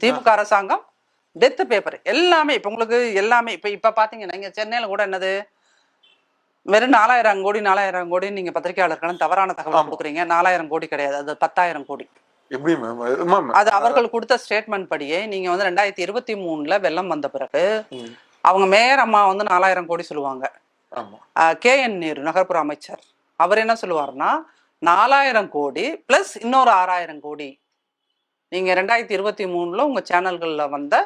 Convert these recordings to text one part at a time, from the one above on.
திமுக அரசாங்கம் death paper எல்லாமே இப்ப உங்களுக்கு எல்லாமே இப்ப இப்ப பாத்தீங்கன்னா இங்க சென்னையில கூட என்னது? வெறும் நாலாயிரம் கோடி நாலாயிரம் கோடி நீங்க பத்திரிகையாளர்கள் தவறான தகவல். கொடுக்குறீங்க. நாலாயிரம் கோடி கிடையாது. அது பத்தாயிரம் கோடி. அது அவர்கள் கொடுத்த ஸ்டேட்மெண்ட் படியே நீங்க வந்து ரெண்டாயிரத்தி இருபத்தி மூணுல வெள்ளம் வந்த பிறகு. அவங்க மேயர் அம்மா வந்து நாலாயிரம் கோடி சொல்லுவாங்க. கே என் நேரு நகர்ப்புற அமைச்சர். அவர் என்ன சொல்லுவாருன்னா நாலாயிரம் கோடி பிளஸ் இன்னொரு ஆறாயிரம் கோடி. நீங்க ரெண்டாயிரத்தி இருபத்தி மூணுல உங்க சேனல்கள்ல வந்த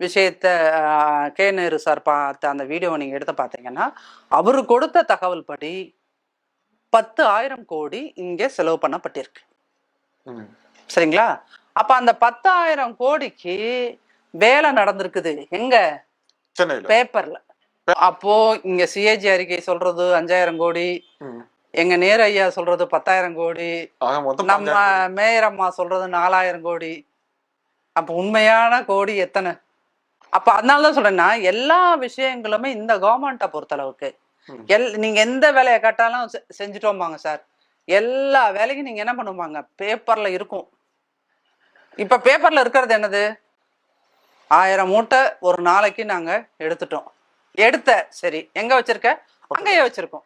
விஷயத்த கே நேரு சார் பார்த்த அந்த வீடியோவை நீங்க எடுத்து பார்த்தீங்கன்னா அவர் கொடுத்த தகவல் படி பத்து ஆயிரம் கோடி இங்கே செலவு பண்ணப்பட்டிருக்கு. சரிங்களா? அப்ப அந்த பத்தாயிரம் கோடிக்கு வேலை நடந்திருக்குது. எங்க? பேப்பர்ல. அப்போ இங்க சிஏஜி அறிக்கை சொல்றது அஞ்சாயிரம் கோடி. எங்க நேரு ஐயா சொல்றது பத்தாயிரம் கோடி நம்ம மேயர் அம்மா சொல்றது நாலாயிரம் கோடி. அப்ப உண்மையான கோடி எத்தனை? அப்ப அதனால தான் சொல்றேன்னா எல்லா விஷயங்களுமே இந்த கவர்மெண்ட்டை பொறுத்தளவுக்கு. எல் நீங்க எந்த வேலையை கேட்டாலும் செஞ்சுட்டோம்பாங்க சார். எல்லா வேலையும் நீங்க என்ன பண்ணுவாங்க? பேப்பர்ல இருக்கும். இப்ப பேப்பர்ல இருக்கிறது என்னது? ஆயிரம் மூட்டை ஒரு நாளைக்கு நாங்க எடுத்துட்டோம். எடுத்த சரி எங்க வச்சிருக்க? அங்கேயே வச்சிருக்கோம்.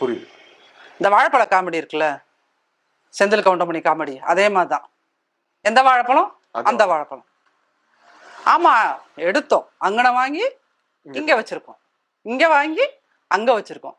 புரியுது. இந்த வாழைப்பழ காமெடி இருக்குல்ல? செந்தில் கவுண்டமணி காமெடி அதே மாதிரி தான் எந்த வாழைப்பழம்? அந்த வாழைப்பழம். ஆமா எடுத்தோம். அங்கன வாங்கி இங்க வச்சிருக்கோம். இங்க வாங்கி அங்க வச்சிருக்கோம்.